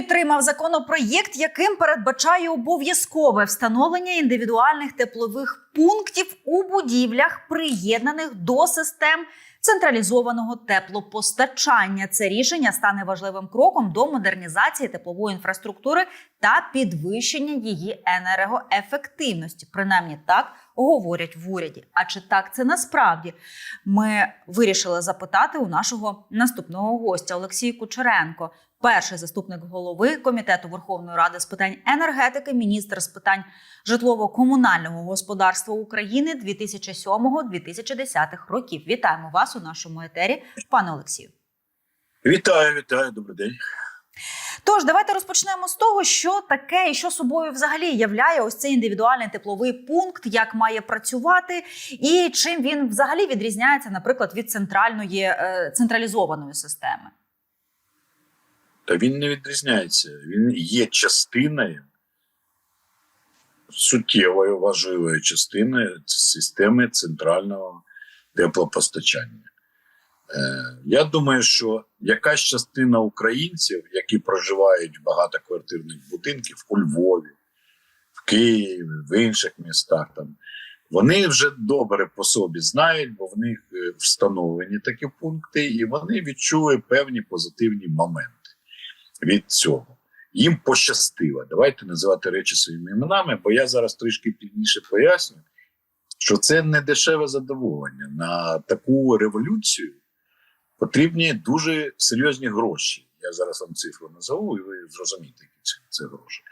підтримав законопроєкт, яким передбачає обов'язкове встановлення індивідуальних теплових пунктів у будівлях, приєднаних до систем централізованого теплопостачання. Це рішення стане важливим кроком до модернізації теплової інфраструктури та підвищення її енергоефективності. Принаймні так говорять в уряді. А чи так це насправді? Ми вирішили запитати у нашого наступного гостя Олексій Кучеренко, перший заступник голови комітету Верховної Ради з питань енергетики, міністр з питань житлово-комунального господарства України 2007-2010 років. Вітаємо вас у нашому етері, пане Олексію. Вітаю, вітаю, добрий день. Тож давайте розпочнемо з того, що таке і що собою взагалі являє ось цей індивідуальний тепловий пункт, як має працювати, і чим він взагалі відрізняється, наприклад, від центральної е, централізованої системи. Та він не відрізняється. Він є частиною, суттєвою важливою частиною системи центрального теплопостачання. Е, Я думаю, що якась частина українців, які проживають в багатоквартирних будинках у Львові, в Києві, в інших містах, там, вони вже добре по собі знають, бо в них е, встановлені такі пункти, і вони відчули певні позитивні моменти від цього. Їм пощастило. Давайте називати речі своїми іменами, бо я зараз трішки пізніше поясню, що це не дешеве задоволення. На таку революцію потрібні дуже серйозні гроші. Я зараз вам цифру назову, і ви зрозумієте, які це, це гроші.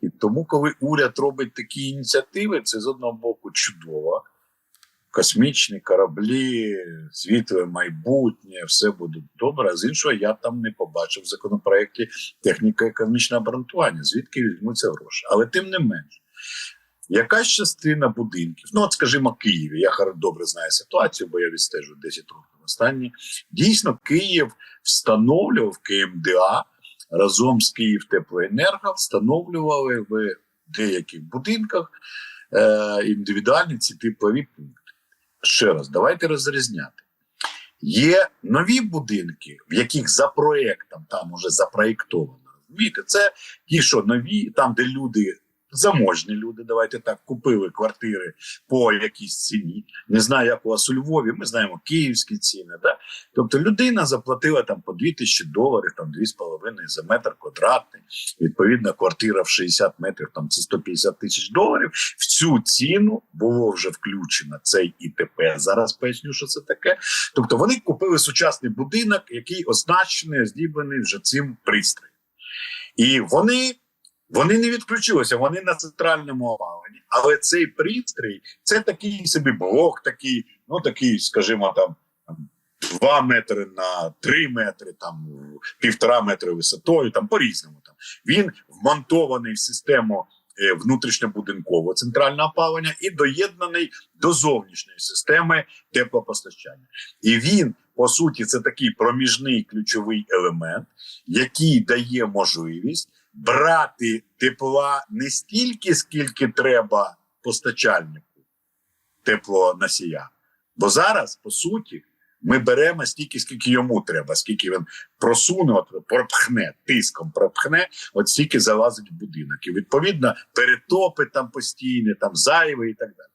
І тому, коли уряд робить такі ініціативи, це з одного боку чудово. Космічні кораблі, світле майбутнє, все буде добре. А з іншого, я там не побачив в законопроекті техніко-економічне обґрунтування, звідки візьмуться гроші. Але тим не менш, якась частина будинків, ну от скажімо, Києві, я добре знаю ситуацію, бо я відстежую 10 років останні. Дійсно, Київ встановлював КМДА разом з Київтеплоенерго встановлювали в деяких будинках е, індивідуальні ці теплові пункти. Ще раз, давайте розрізняти. Є нові будинки, в яких за проєктом там уже запроєктовано. Розумієте, це ті, що нові, там, де люди, заможні люди, давайте так, купили квартири по якійсь ціні. Не знаю, як у вас у Львові, ми знаємо київські ціни. Да? Тобто людина заплатила там по 2 тисячі доларів, там 2,5 за метр квадратний. Відповідно, квартира в 60 метрів, там це 150 тисяч доларів. В цю ціну було вже включено цей ІТП. Зараз поясню, що це таке. Тобто вони купили сучасний будинок, який означений, оздіблений вже цим пристроєм. І вони. Вони не відключилися, вони на центральному опаленні. Але цей пристрій це такий собі блок, такий, ну такий, скажімо, там 2 метри на 3 метри, там півтора метри висотою, там по-різному. Там він вмонтований в систему е, внутрішньобудинкового центрального опалення і доєднаний до зовнішньої системи теплопостачання. І він, по суті, це такий проміжний ключовий елемент, який дає можливість брати тепла не стільки, скільки треба постачальнику теплоносія. Бо зараз, по суті, ми беремо стільки, скільки йому треба, скільки він просуне, от, пропхне, тиском пропхне, от стільки залазить в будинок. І відповідно перетопи там постійні, там зайві і так далі.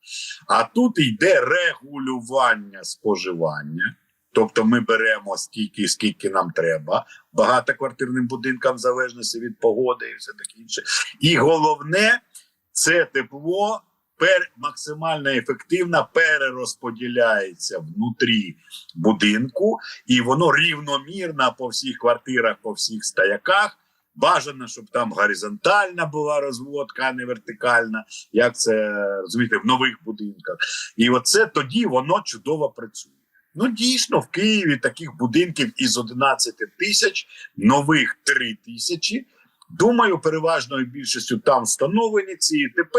А тут йде регулювання споживання. Тобто ми беремо стільки, скільки нам треба, багатоквартирним будинкам в залежності від погоди і все таке інше. І головне, це тепло пер, максимально ефективно перерозподіляється внутрі будинку, і воно рівномірно по всіх квартирах, по всіх стояках. Бажано, щоб там горизонтальна була розводка, а не вертикальна, як це розумієте, в нових будинках. І оце тоді воно чудово працює. Ну, дійсно, в Києві таких будинків із 11 тисяч, нових 3 тисячі. Думаю, переважною більшістю там встановлені ці ІТП.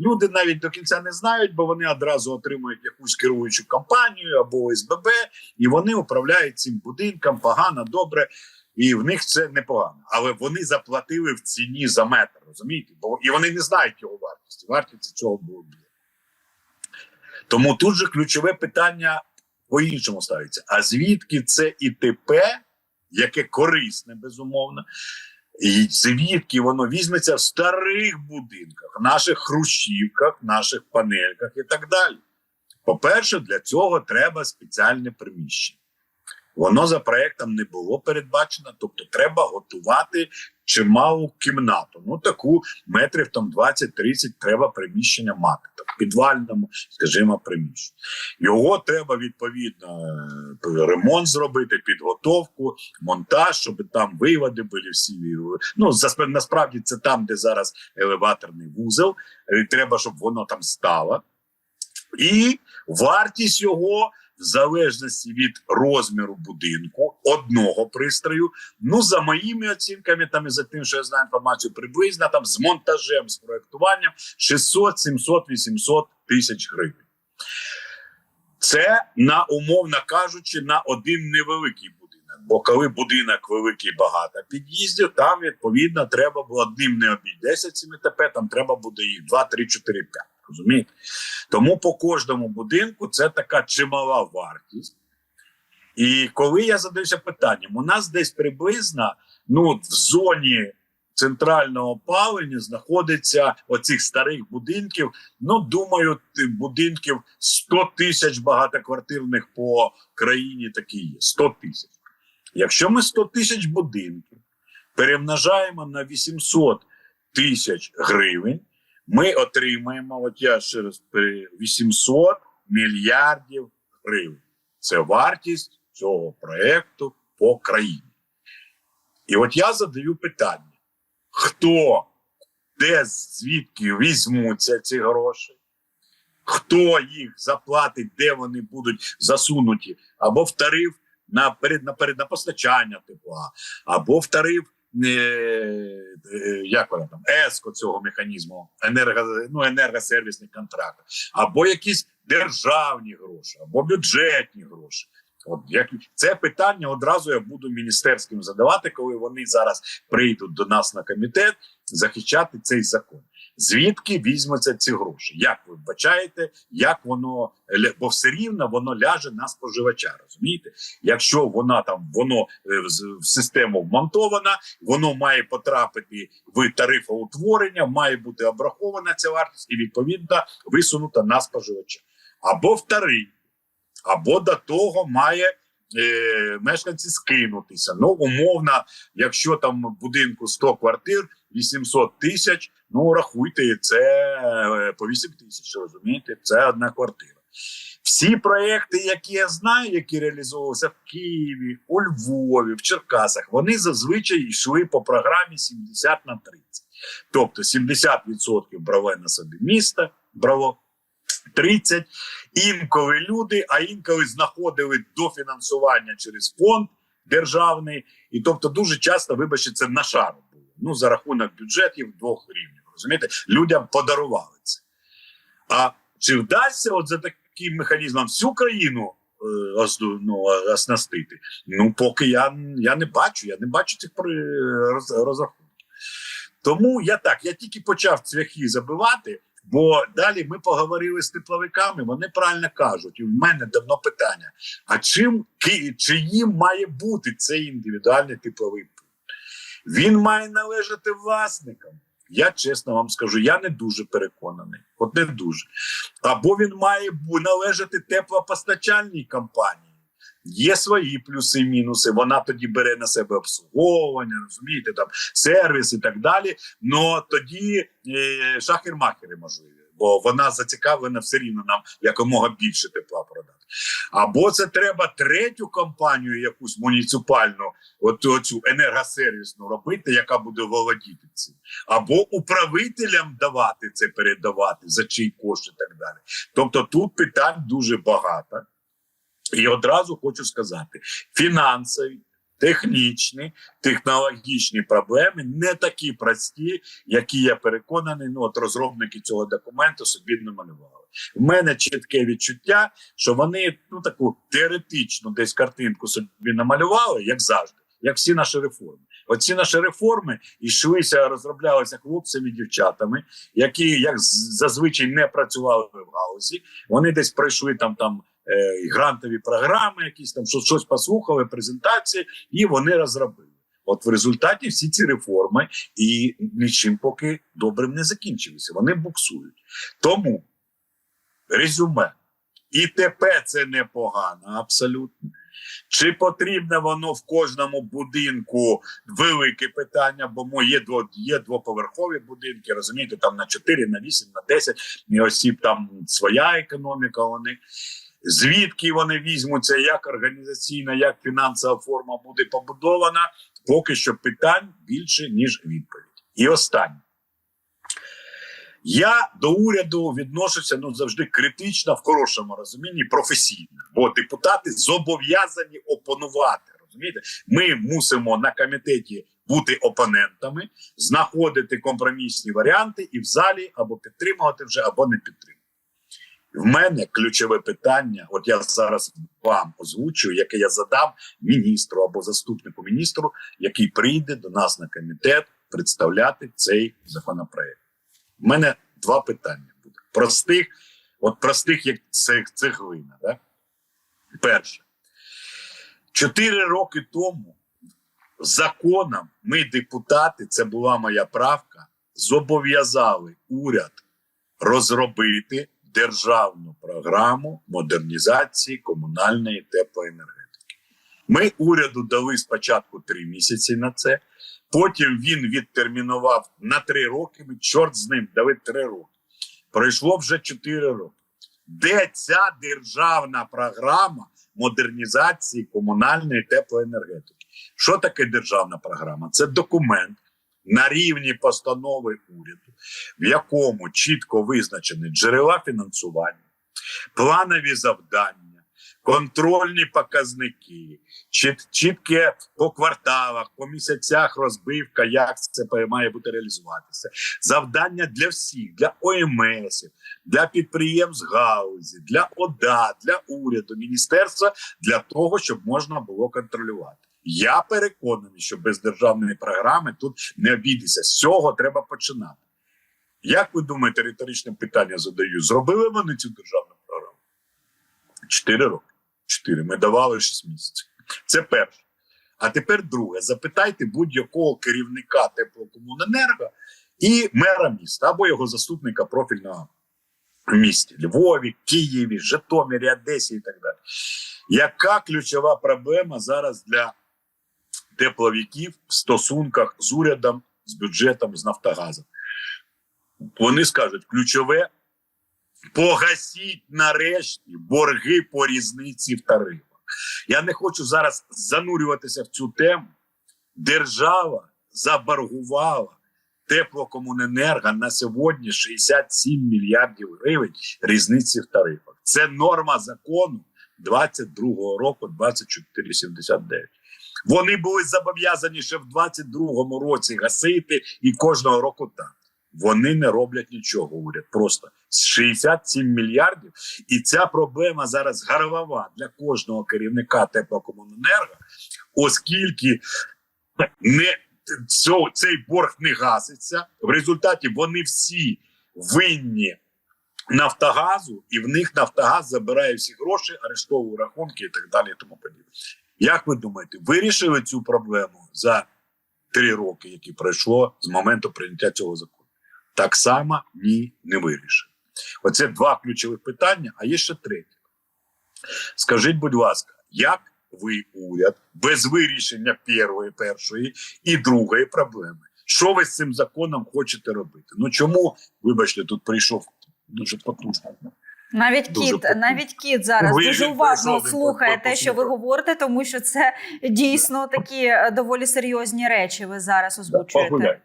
Люди навіть до кінця не знають, бо вони одразу отримують якусь керуючу компанію або ОСББ, і вони управляють цим будинком погано, добре, і в них це непогано. Але вони заплатили в ціні за метр, розумієте? Бо і вони не знають його вартості. Вартість цього було. Тому тут же ключове питання по-іншому ставиться. А звідки це ІТП, яке корисне, безумовно, І звідки воно візьметься в старих будинках, в наших хрущівках, в наших панельках і так далі. По-перше, для цього треба спеціальне приміщення. Воно за проектом не було передбачено, тобто треба готувати чималу кімнату. Ну таку метрів там 20-30 треба приміщення мати, там, підвальному, скажімо, приміщенні. Його треба відповідно е, ремонт зробити, підготовку, монтаж, щоб там виводи були всі. Ну насправді це там, де зараз елеваторний вузол. Е, Треба, щоб воно там стало. І вартість його в залежності від розміру будинку одного пристрою. Ну, за моїми оцінками, там і за тим, що я знаю інформацію, приблизно там з монтажем, з проектуванням 600, 700, 800 тисяч гривень. Це на умовно кажучи, на один невеликий будинок. Бо коли будинок великий багато під'їздів, там відповідно треба було одним не обійдеться цими ТП, там треба буде їх 2, 3, 4, 5. Розумієте? Тому по кожному будинку це така чимала вартість. І коли я задаюся питанням, у нас десь приблизно ну, в зоні центрального опалення знаходиться оцих старих будинків. Ну, думаю, будинків 100 тисяч багатоквартирних по країні такі є. 100 тисяч. Якщо ми 100 тисяч будинків перемножаємо на 800 тисяч гривень, ми отримаємо, от я ще раз 800 мільярдів гривень. Це вартість цього проекту по країні. І от я задаю питання: хто, де звідки візьмуться ці гроші? Хто їх заплатить, де вони будуть засунуті, або в тариф на перед, на, перед, на постачання тепла, або в тариф як вона там ЕСКО цього механізму, енерго, ну, енергосервісних контрактів, або якісь державні гроші, або бюджетні гроші. От як це питання одразу я буду міністерським задавати, коли вони зараз прийдуть до нас на комітет захищати цей закон. Звідки візьмуться ці гроші? Як ви вбачаєте, як воно бо все рівно воно ляже на споживача? Розумієте? Якщо вона там воно е, в систему вмонтована, воно має потрапити в тарифоутворення, має бути обрахована ця вартість і відповідно висунута на споживача або в тариф, або до того має. Е, мешканці скинутися. Ну, умовно, якщо там в будинку 100 квартир, 800 тисяч, ну рахуйте, це е, по 8 тисяч, розумієте? Це одна квартира. Всі проекти, які я знаю, які реалізовувалися в Києві, у Львові, в Черкасах, вони зазвичай йшли по програмі 70 на 30. Тобто 70% брало на собі місто, брало 30. Інколи люди, а інколи знаходили дофінансування через фонд державний. І тобто, дуже часто, вибачте, це на шару. Ну, за рахунок бюджетів двох рівнів. Розумієте, людям подарували це. А чи вдасться от за таким механізмом всю країну е, ну, оснастити? Ну, поки я, я не бачу, я не бачу цих роз- розрахунків. Тому я так, я тільки почав цвяхи забивати, бо далі ми поговорили з тепловиками. Вони правильно кажуть, і в мене давно питання: а чим чиїм має бути цей індивідуальний тепловий? Він має належати власникам. Я чесно вам скажу, я не дуже переконаний. От не дуже. Або він має належати теплопостачальній компанії. Є свої плюси і мінуси. Вона тоді бере на себе обслуговування, розумієте, там сервіс і так далі. Ну тоді е, шахер-махери можливі, бо вона зацікавлена все рівно нам якомога більше тепла продати. Або це треба третю компанію, якусь муніципальну, от цю енергосервісну робити, яка буде володіти цим, або управителям давати це передавати за чий кошт і так далі. Тобто тут питань дуже багато. І одразу хочу сказати: фінансові, технічні, технологічні проблеми не такі прості, які я переконаний. Ну, от розробники цього документу собі намалювали. У мене чітке відчуття, що вони ну таку теоретичну десь картинку собі намалювали, як завжди, як всі наші реформи. Оці наші реформи йшлися, розроблялися хлопцями, дівчатами, які як зазвичай не працювали в галузі. Вони десь пройшли там там е, грантові програми, якісь там щось, щось послухали, презентації, і вони розробили. От в результаті всі ці реформи і нічим поки добрим не закінчилися. Вони буксують. Тому резюме. ІТП це непогано, абсолютно. Чи потрібне воно в кожному будинку велике питання, бо є, є двоповерхові будинки, розумієте, там на 4, на 8, на 10 і осіб там своя економіка. Вони звідки вони візьмуться, як організаційна, як фінансова форма буде побудована, поки що питань більше ніж відповідь. І останнє. Я до уряду відношуся ну завжди критично в хорошому розумінні, професійно, бо депутати зобов'язані опонувати. Розумієте, ми мусимо на комітеті бути опонентами, знаходити компромісні варіанти і в залі або підтримувати вже, або не підтримувати. В мене ключове питання, от я зараз вам озвучую, яке я задам міністру або заступнику міністру, який прийде до нас на комітет представляти цей законопроект. У мене два питання буде. Простих, от простих, як цех, цеглина. Да? Перше. Чотири роки тому законом ми, депутати, це була моя правка, зобов'язали уряд розробити державну програму модернізації комунальної теплоенергетики. Ми уряду дали спочатку три місяці на це. Потім він відтермінував на три роки. Ми чорт з ним дали три роки. Пройшло вже чотири роки. Де ця державна програма модернізації комунальної теплоенергетики? Що таке державна програма? Це документ на рівні постанови уряду, в якому чітко визначені джерела фінансування, планові завдання контрольні показники, чіт, чітке по кварталах, по місяцях розбивка, як це має бути реалізуватися. Завдання для всіх, для ОМСів, для підприємств галузі, для ОДА, для уряду, міністерства, для того, щоб можна було контролювати. Я переконаний, що без державної програми тут не обійдеться. З цього треба починати. Як ви думаєте, риторичне питання задаю? Зробили вони цю державну програму? Чотири роки. Чотири. Ми давали 6 місяців. Це перше. А тепер друге. Запитайте будь-якого керівника теплокомуненерго і мера міста або його заступника профільного в місті Львові, Києві, Житомирі, Одесі і так далі. Яка ключова проблема зараз для тепловиків в стосунках з урядом, з бюджетом, з Нафтогазом? Вони скажуть, ключове погасіть нарешті борги по різниці в тарифах. Я не хочу зараз занурюватися в цю тему. Держава заборгувала теплокомуненерго на сьогодні 67 мільярдів гривень різниці в тарифах. Це норма закону 22-го року 2479. Вони були зобов'язані ще в 22-му році гасити і кожного року так. Вони не роблять нічого. Уряд просто 67 мільярдів. І ця проблема зараз гарвава для кожного керівника теплокомуненерго, оскільки не цей борг не гаситься. В результаті вони всі винні Нафтогазу, і в них Нафтогаз забирає всі гроші, арештовує рахунки і так далі. І тому подібне. Як ви думаєте, вирішили цю проблему за три роки, які пройшло з моменту прийняття цього закону? Так само ні, не вирішили. Оце два ключових питання, а є ще третє. Скажіть, будь ласка, як ви, уряд, без вирішення першої, першої і другої проблеми? Що ви з цим законом хочете робити? Ну чому, вибачте, тут прийшов дуже потужно. Навіть Дуже кіт, навіть кіт зараз Ви дуже уважно слухає те, що ви говорите, тому що це дійсно такі е, доволі серйозні речі. Ви зараз озвучуєте. Погуляй.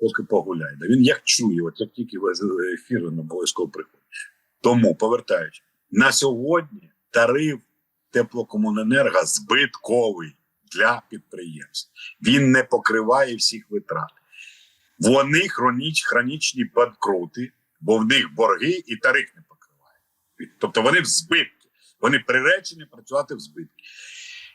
Поки погуляй. Він як чує, от як тільки ви з ефіру не обов'язково приходить. Тому, повертаючи, на сьогодні тариф теплокомуненерго збитковий для підприємств. Він не покриває всіх витрат. Вони хроніч, хронічні банкрути, бо в них борги і тариф не Тобто вони в збитки. Вони приречені працювати в збитки.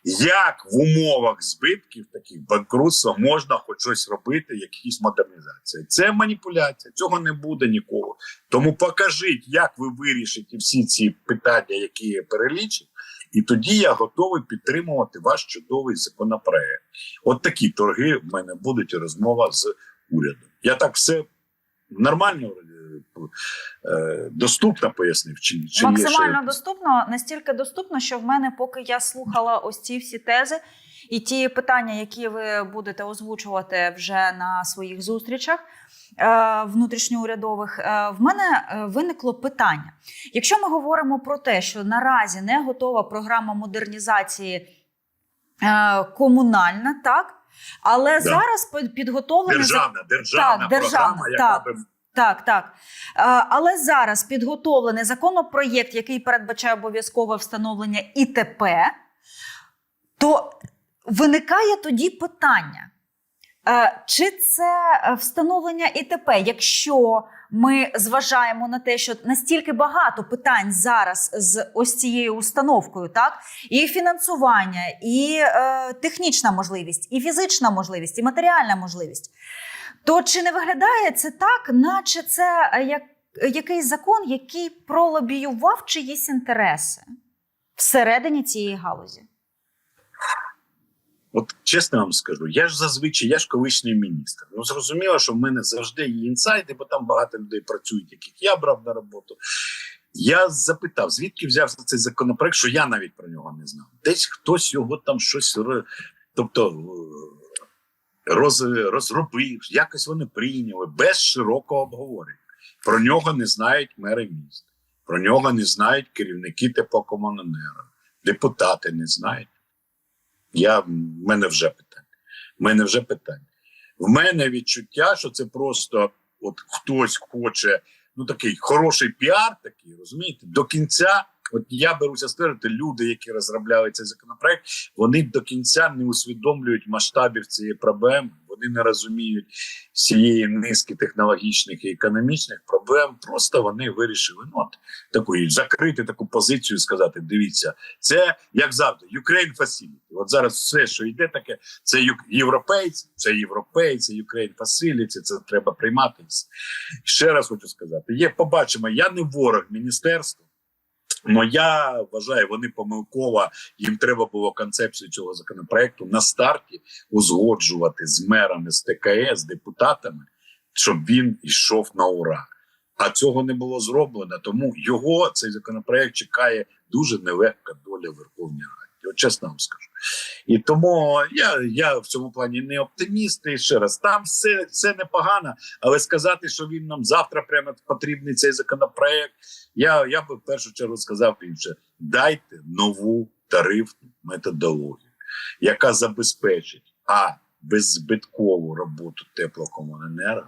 Як в умовах збитків таких банкрутства можна хоч щось робити, якісь модернізації? Це маніпуляція, цього не буде ніколи. Тому покажіть, як ви вирішите всі ці питання, які я перелічив, І тоді я готовий підтримувати ваш чудовий законопроект. От такі торги в мене будуть розмова з урядом. Я так все нормально е, доступно пояснив. Чи, чи Максимально ще... доступно, настільки доступно, що в мене, поки я слухала ось ці всі тези і ті питання, які ви будете озвучувати вже на своїх зустрічах е, внутрішньоурядових, е, в мене виникло питання. Якщо ми говоримо про те, що наразі не готова програма модернізації комунальна, так. Але Да. зараз під- підготовлена державна, державна Так, державна, програма, яка так. би Так, так. Але зараз підготовлений законопроєкт, який передбачає обов'язкове встановлення ІТП, то виникає тоді питання. е, Чи це е, встановлення ІТП, якщо ми зважаємо на те, що настільки багато питань зараз з ось цією установкою, так і фінансування, і е, технічна можливість, і фізична можливість, і матеріальна можливість. То чи не виглядає це так, наче це е, як, якийсь закон, який пролобіював чиїсь інтереси всередині цієї галузі? От чесно вам скажу, я ж зазвичай, я ж колишній міністр. Ну зрозуміло, що в мене завжди є інсайди, бо там багато людей працюють, яких я брав на роботу. Я запитав, звідки взявся цей законопроект, що я навіть про нього не знав. Десь хтось його там щось тобто е, роз, розробив, якось вони прийняли без широкого обговорення. Про нього не знають мери міст, про нього не знають керівники теплокомуненерго, депутати не знають. Я, в мене вже питання. В мене вже питання. В мене відчуття, що це просто от хтось хоче, ну такий хороший піар, такий, розумієте, до кінця. От я беруся ствердити, люди, які розробляли цей законопроект, вони до кінця не усвідомлюють масштабів цієї проблеми. Вони не розуміють цієї низки технологічних і економічних проблем. Просто вони вирішили ну, от, таку, закрити таку позицію сказати: дивіться, це як завжди, Ukraine Facility. От зараз все, що йде, таке, це ю- європейці, це європейці, Ukraine Facility, це треба приймати. Ще раз хочу сказати: є, побачимо, я не ворог міністерства. Ну я вважаю, вони помилково. Їм треба було концепцію цього законопроекту на старті узгоджувати з мерами, з ТКС, з депутатами, щоб він йшов на ура. А цього не було зроблено. Тому його цей законопроект чекає дуже нелегка доля Верховної Раді. От чесно вам скажу. І тому я, я в цьому плані не оптиміст. І ще раз там все, все непогано, але сказати, що він нам завтра прямо потрібний цей законопроект. Я, я би в першу чергу сказав інше: дайте нову тарифну методологію, яка забезпечить а беззбиткову роботу теплокомуненерго,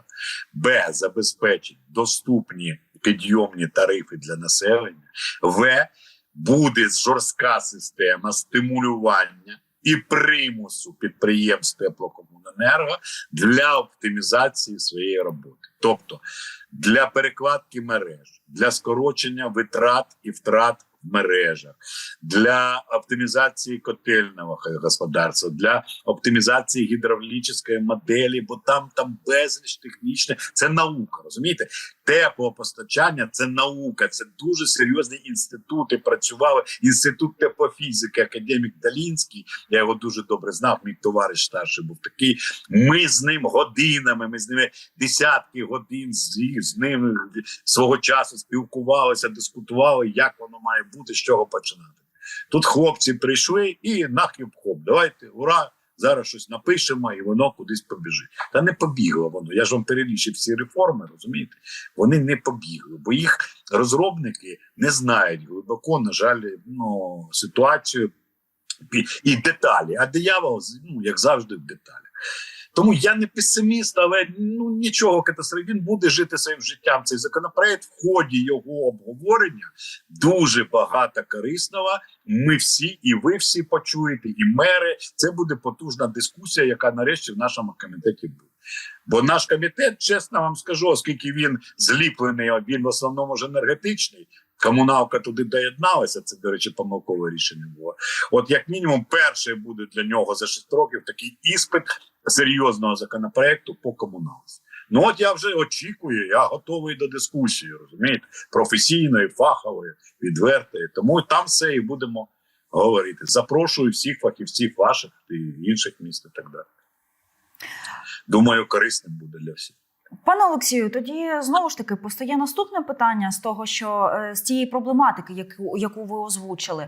б забезпечить доступні підйомні тарифи для населення, в буде жорстка система стимулювання і примусу підприємств теплокомуненерго для оптимізації своєї роботи, тобто для перекладки мереж, для скорочення витрат і втрат мережах, для оптимізації котельного господарства, для оптимізації гідравлічної моделі, бо там там безліч технічних. Це наука, розумієте? Теплопостачання це наука, це дуже серйозні інститути. Працювали інститут теплофізики, академік Далінський. Я його дуже добре знав. Мій товариш старший був такий. Ми з ним годинами, ми з ними десятки годин з, з ним свого часу спілкувалися, дискутували, як воно має бути, з чого починати. Тут хлопці прийшли і нахліб хоп, давайте, ура! Зараз щось напишемо, і воно кудись побіжить. Та не побігло воно. Я ж вам перелічив всі реформи, розумієте? Вони не побігли, бо їх розробники не знають глибоко, на жаль, ну, ситуацію і деталі. А диявол, ну, як завжди, в деталях. Тому я не песиміст, але ну нічого катастрофи. Він буде жити своїм життям. Цей законопроект в ході його обговорення дуже багато корисного. Ми всі, і ви всі почуєте, і мери. Це буде потужна дискусія, яка нарешті в нашому комітеті буде. Бо наш комітет, чесно вам скажу, оскільки він зліплений, він в основному ж енергетичний. Комуналка туди доєдналася. Це, до речі, помилкове рішення було. От, як мінімум, перший буде для нього за 6 років такий іспит серйозного законопроекту по комуналці. Ну от я вже очікую, я готовий до дискусії, розумієте, професійної, фахової, відвертої. Тому там все і будемо говорити. Запрошую всіх фахівців ваших і інших міст і так далі. Думаю, корисним буде для всіх. Пане Олексію, тоді знову ж таки постає наступне питання з того, що е, з цієї проблематики, яку, яку ви озвучили,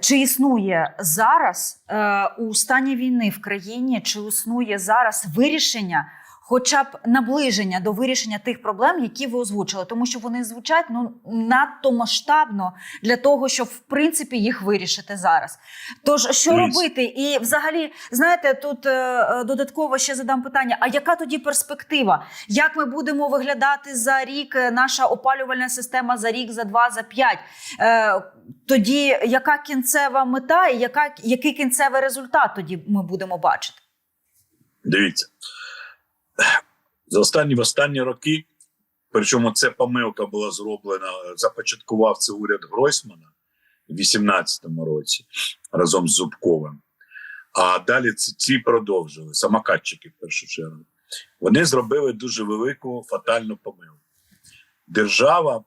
чи існує зараз е, у стані війни в країні, чи існує зараз вирішення, хоча б наближення до вирішення тих проблем, які ви озвучили, тому що вони звучать ну надто масштабно для того, щоб в принципі їх вирішити зараз. Тож що робити? І взагалі, знаєте, тут е, е, додатково ще задам питання: а яка тоді перспектива? Як ми будемо виглядати за рік? е, Наша опалювальна система за рік, за два, за п'ять? Е, тоді яка кінцева мета і яка, який кінцевий результат тоді ми будемо бачити? Дивіться, за останні в останні роки, причому це помилка була зроблена, започаткував це уряд Гройсмана в 2018 році разом з Зубковим. А далі ці, ці продовжили самокатчики в першу чергу. Вони зробили дуже велику фатальну помилку. Держава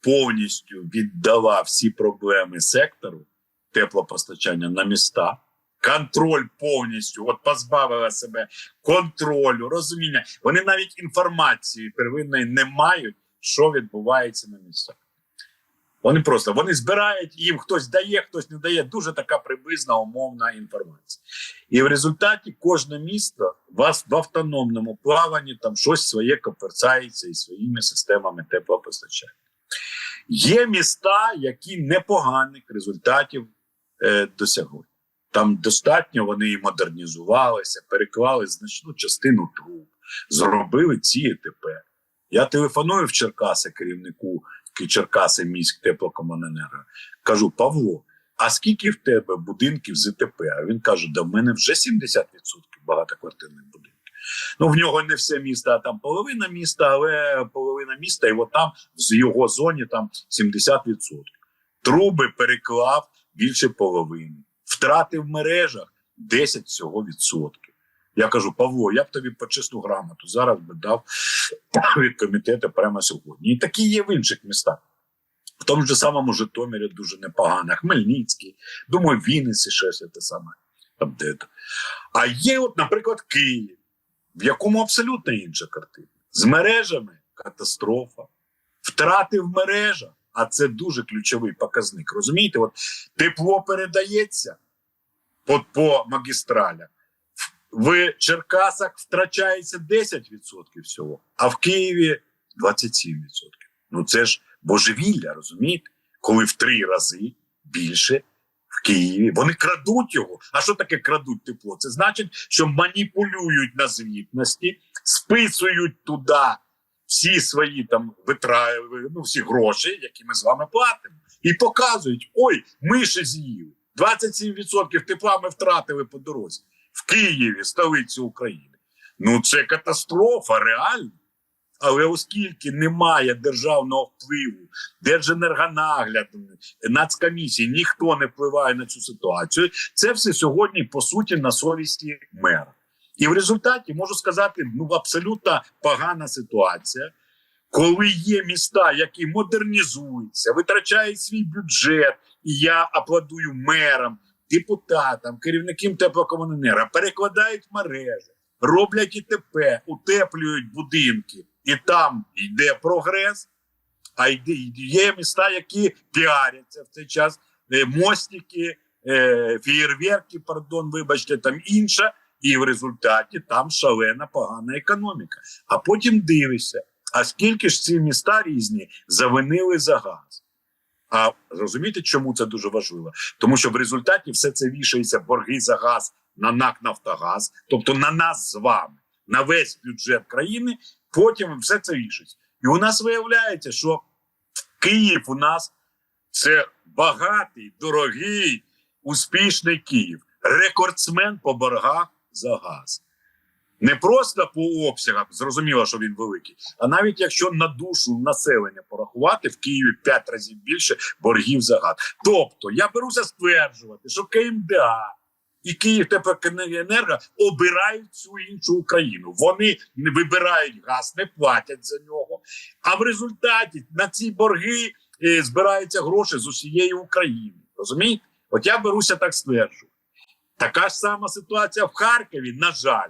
повністю віддала всі проблеми сектору теплопостачання на міста. Контроль повністю, от позбавила себе контролю, розуміння. Вони навіть інформації первинної не мають, що відбувається на місцях. Вони просто вони збирають, їм хтось дає, хтось не дає. Дуже така приблизна умовна інформація. І в результаті кожне місто вас в автономному плаванні там щось своє коперцається і своїми системами теплопостачання. Є міста, які непоганих результатів е, досягли. Там достатньо вони і модернізувалися, переклали значну частину труб, зробили ці ЕТП. Я телефоную в Черкаси керівнику Черкаси міськ теплокомуненерго. Кажу, Павло, а скільки в тебе будинків з ЕТП? А він каже: да в мене вже 70% багатоквартирних будинків. Ну, в нього не все місто, а там половина міста, але половина міста, і от там в його зоні там 70%. Труби переклав більше половини. Втрати в мережах 10 всього відсотків. Я кажу, Павло, я б тобі почесну грамоту зараз би дав від комітету прямо сьогодні. І такі є в інших містах. В тому ж самому Житомирі дуже непогано, Хмельницький, думаю, Вінниці все те саме. Там де то. А є, от, наприклад, Київ, в якому абсолютно інша картина. З мережами катастрофа, втрати в мережах, а це дуже ключовий показник. Розумієте, от тепло передається по, по магістралях. В Черкасах втрачається 10% всього, а в Києві 27%. Ну це ж божевілля, розумієте? Коли в три рази більше в Києві. Вони крадуть його. А що таке крадуть тепло? Це значить, що маніпулюють на звітності, списують туди всі свої там витрави, ну всі гроші, які ми з вами платимо, і показують: ой, ми ще з'їли. 27% тепла ми втратили по дорозі в Києві, столиці України. Ну це катастрофа, реально. Але оскільки немає державного впливу, держенергонагляду, нацкомісії, ніхто не впливає на цю ситуацію. Це все сьогодні по суті на совісті мера. І в результаті можу сказати, ну абсолютно погана ситуація, коли є міста, які модернізуються, витрачають свій бюджет, і я аплодую мерам, депутатам, керівникам теплокомуненерго, перекладають мережі, роблять ІТП, утеплюють будинки, і там йде прогрес. А є міста, які піаряться в цей час, е, мостики, е, фєєрверки, пардон, вибачте, там інше, і в результаті там шалена погана економіка. А потім дивишся, а скільки ж ці міста різні завинили за газ? А розумієте, чому це дуже важливо? Тому що в результаті все це вішається борги за газ на НАК Нафтогаз, тобто на нас з вами, на весь бюджет країни. Потім все це вішається. І у нас виявляється, що Київ у нас це багатий, дорогий, успішний Київ, рекордсмен по боргах за газ. Не просто по обсягам, зрозуміло, що він великий, а навіть якщо на душу населення порахувати, в Києві 5 разів більше боргів за газ. Тобто я беруся стверджувати, що КМДА і Київ теплокенерго обирають цю іншу Україну. Вони не вибирають газ, не платять за нього. А в результаті на ці борги е, збираються гроші з усієї України. Розумієте? От я беруся так стверджувати. Така ж сама ситуація в Харкові, на жаль.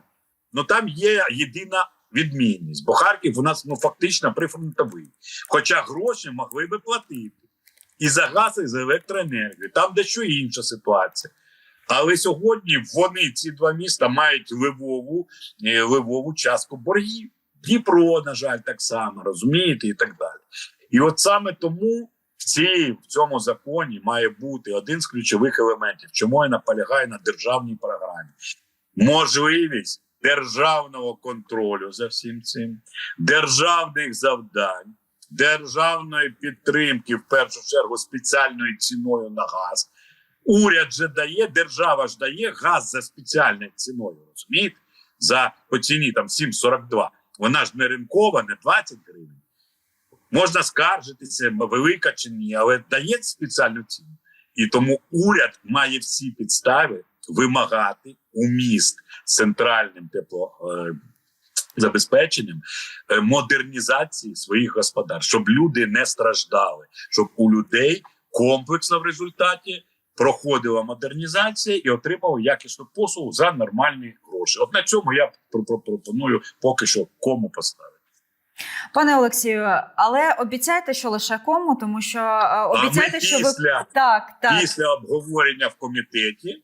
Ну там є єдина відмінність, бо Харків у нас ну фактично прифронтовий. Хоча гроші могли би платити і за газ, і за електроенергію. Там дещо інша ситуація. Але сьогодні вони, ці два міста, мають ливову, е, ливову частку боргів. Дніпро, на жаль, так само, розумієте, і так далі. І от саме тому в, цій, в цьому законі має бути один з ключових елементів, чому я наполягаю на державній програмі. Можливість державного контролю за всім цим, державних завдань, державної підтримки, в першу чергу, спеціальною ціною на газ. Уряд же дає, держава ж дає газ за спеціальною ціною, розумієте? За по ціні там 7,42. Вона ж не ринкова, не 20 гривень. Можна скаржитися, велика чи ні, але дає спеціальну ціну. І тому уряд має всі підстави вимагати у міст центральним теплозабезпеченням е, модернізації своїх господарств, щоб люди не страждали, щоб у людей комплексно в результаті проходила модернізація і отримав якісну послугу за нормальні гроші. От на цьому я про- про- пропоную поки що кому поставити. Пане Олексію, але обіцяйте, що лише кому, тому що е, обіцяйте, ми що ви так, так. Після обговорення в комітеті,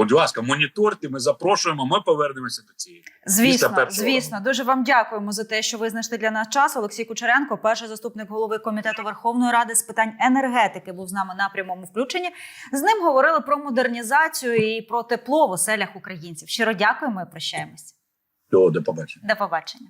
будь ласка, моніторте, ми запрошуємо, ми повернемося до цієї. Звісно, звісно, дуже вам дякуємо за те, що ви знайшли для нас час. Олексій Кучеренко, перший заступник голови комітету Верховної Ради з питань енергетики, був з нами на прямому включенні. З ним говорили про модернізацію і про тепло в оселях українців. Щиро дякуємо і прощаємось. До, до побачення. До побачення.